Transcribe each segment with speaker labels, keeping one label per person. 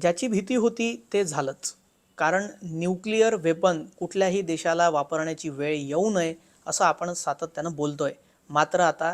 Speaker 1: ज्याची भीती होती ते झालंच. कारण न्यूक्लिअर वेपन कुठल्याही देशाला वापरण्याची वेळ येऊ नये असं आपण सातत्यानं बोलतोय. मात्र आता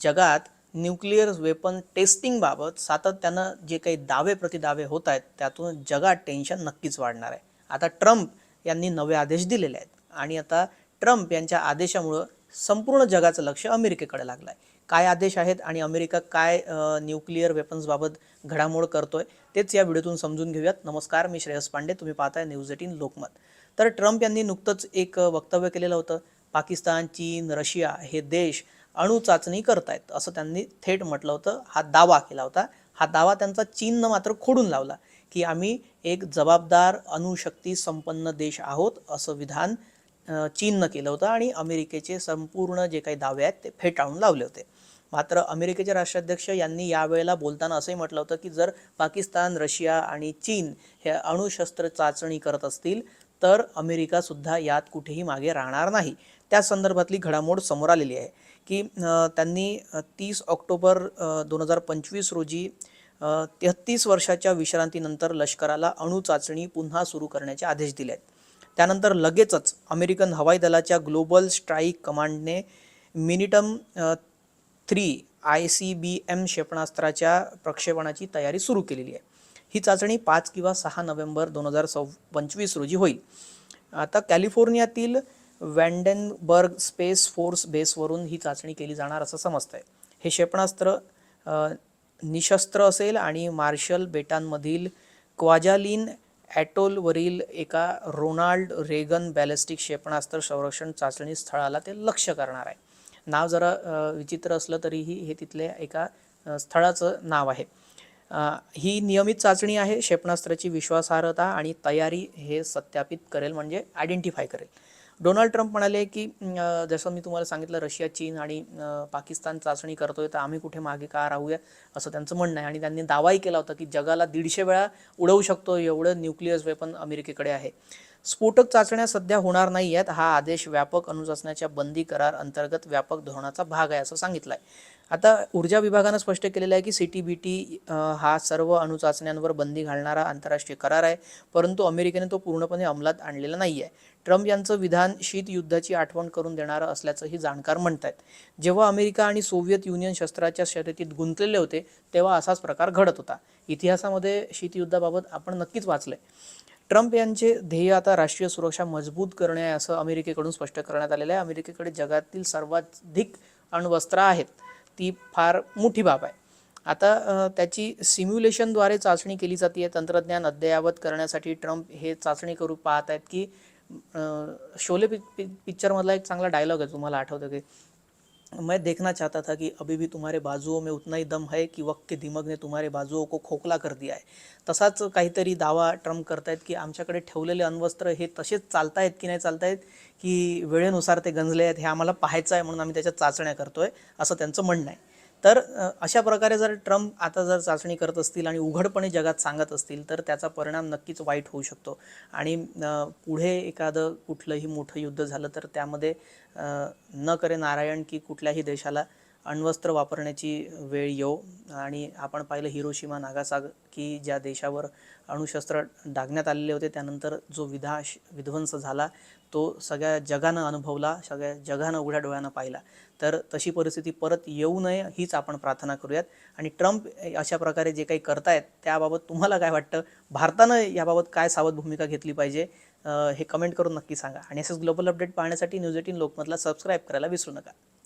Speaker 1: जगात न्यूक्लिअर वेपन टेस्टिंगबाबत सातत्यानं जे काही दावे प्रतिदावे होत आहेत त्यातून जगात टेन्शन नक्कीच वाढणार आहे. आता ट्रम्प यांनी नवे आदेश दिलेले आहेत आणि आता ट्रम्प यांच्या आदेशामुळं संपूर्ण जगाचं लक्ष अमेरिकेकडे लागलं आहे काय आदेश आहेत आणि अमेरिका काय न्यूक्लिअर वेपन्सबाबत घडामोड करतोय तेच या व्हिडिओतून समजून घेऊयात. नमस्कार मी श्रेयस पांडे. तुम्ही पाहताय न्यूज एटीन लोकमत. तर ट्रम्प यांनी नुकतंच एक वक्तव्य केलेलं होतं. पाकिस्तान चीन रशिया हे देश अणु चाचणी करतायत असं त्यांनी थेट म्हटलं होतं. हा दावा केला होता. हा दावा त्यांचा चीननं मात्र खोडून लावला की आम्ही एक जबाबदार अणुशक्ती संपन्न देश आहोत असं विधान चीननं केलं होतं आणि अमेरिकेचे संपूर्ण जे काही दावे आहेत ते फेटाळून लावले होते. मात्र अमेरिकेचे राष्ट्राध्यक्ष यांनी यावेळेला बोलताना असंही म्हटलं होतं की जर पाकिस्तान रशिया आणि चीन हे अणुशस्त्र चाचणी करत असतील तर अमेरिकासुद्धा यात कुठेही मागे राहणार नाही. त्या संदर्भातली घडामोड समोर आलेली आहे की त्यांनी तीस ऑक्टोबर दोन हजार पंचवीस रोजी तेहत्तीस वर्षाच्या विश्रांतीनंतर लष्कराला अणु चाचणी पुन्हा सुरू करण्याचे आदेश दिले आहेत त्यानंतर लगेचच अमेरिकन हवाई दलाच्या ग्लोबल स्ट्राईक कमांडने Minuteman three I C B M क्षेपणास्त्राच्या प्रक्षेपणाची तयारी सुरू केलेली आहे. ही चाचणी पाच किंवा सहा नोव्हेंबर दोन हजार सव पंचवीस रोजी होईल. आता कॅलिफोर्नियातील वॅन्डेनबर्ग स्पेस फोर्स बेसवरून ही चाचणी केली जाणार असं समजतंय. हे क्षेपणास्त्र निशस्त्र असेल आणि मार्शल बेटांमधील क्वाजालिन ॲटोलवरील एका रोनाल्ड रेगन बॅलिस्टिक क्षेपणास्त्र संरक्षण चाचणी स्थळाला ते लक्ष करणार आहे. नाव जरा विचित्र असलं तरीही हे तिथल्या एका स्थळाचं नाव आहे. ही नियमित चाचणी आहे क्षेपणास्त्राची विश्वासार्हता आणि तयारी हे सत्यापित करेल म्हणजे आयडेंटिफाय करेल. डोनाल्ड ट्रम्प म्हणाले की जसं मी तुम्हाला सांगितलं रशिया चीन आणि पाकिस्तान चाचणी करतोय तर आम्ही कुठे मागे का राहूया? असं त्यांचं म्हणणं आहे. आणि त्यांनी दावाही केला होता की जगाला दीडशे वेळा उडवू शकतो एवढं न्यूक्लियस वेपन अमेरिकेकडे आहे. स्फोटक चाचण्या सध्या होणार नाही आहेत हा आदेश व्यापक अणुचाचण्याच्या बंदी करार अंतर्गत व्यापक धोरणाचा भाग आहे असं सांगितलं आहे आता ऊर्जा विभागानं स्पष्ट केलेलं आहे की सी टी बी टी हा सर्व अणुचाचण्यांवर बंदी घालणारा आंतरराष्ट्रीय करार आहे. परंतु अमेरिकेने तो पूर्णपणे अंमलात आणलेला नाही आहे ट्रम्प यांचं विधान शीत युद्धाची आठवण करून देणारं असल्याचंही जाणकार म्हणत आहेत जेव्हा अमेरिका आणि सोव्हिएत युनियन शस्त्राच्या शर्यतीत गुंतलेले होते तेव्हा असाच प्रकार घडत होता. इतिहासामध्ये शीतयुद्धाबाबत आपण नक्कीच वाचलंय. ट्रम्प यांचे ध्येय आता राष्ट्रीय सुरक्षा मजबूत करणे आहे असं अमेरिकेकडून स्पष्ट करण्यात आलेलं आहे. अमेरिकेकडे जगातील सर्वाधिक अण्वस्त्र आहेत. ती फार मोठी बाब आहे. आता त्याची सिम्युलेशनद्वारे चाचणी केली जाते तंत्रज्ञान अद्ययावत करण्यासाठी ट्रम्प हे चाचणी करू पाहत आहेत की शोले पिक पिक्चरमधला एक चांगला डायलॉग आहे तुम्हाला आठवतं की मैं देखना चाहता था कि अभी भी तुम्हारे बाजुओं में उतना ही दम है कि वक्त के दिमक ने तुम्हारे बाजुओं को खोकला कर दिया है। तसाच काहीतरी दावा ट्रम्प करतायत की आमच्याकडे ठेवलेले अण्वस्त्र हे तसेच चालतायत की नाही चालतायत की वेळेनुसार ते गंजले आहेत हे आम्हाला पाहायचं आहे म्हणून आम्ही त्याच्या चाचण्या करतोय असं त्यांचं म्हणणं आहे. तर अशा प्रकारे जर ट्रम्प आता जर चाचणी करत असतील आणि उघडपणे जगात सांगत असतील तर त्याचा परिणाम नक्कीच वाईट होऊ शकतो. आणि पुढे एखादं कुठलंही मोठं युद्ध झालं तर त्यामध्ये न करे नारायण की कुठल्याही देशाला अण्वस्त्र वापरण्याची वेळ येऊ आणि आपण पाहिलं हिरोशिमा नागासाग की ज्या देशावर अणुशस्त्र डागण्यात आलेले होते त्यानंतर जो विधाश विध्वंस झाला तो सगळ्या जगानं अनुभवला सगळ्या जगानं उघड्या डोळ्यानं पाहिला. तर तशी परिस्थिती परत येऊ नये हीच आपण प्रार्थना करूयात. आणि ट्रम्प अशा प्रकारे जे काही करतायत त्याबाबत तुम्हाला काय वाटतं? भारतानं याबाबत काय सावध भूमिका घेतली पाहिजे? हे कमेंट करून नक्की सांगा. आणि असंच ग्लोबल अपडेट पाहण्यासाठी न्यूज एटीन लोकमतला सबस्क्राईब करायला विसरू नका.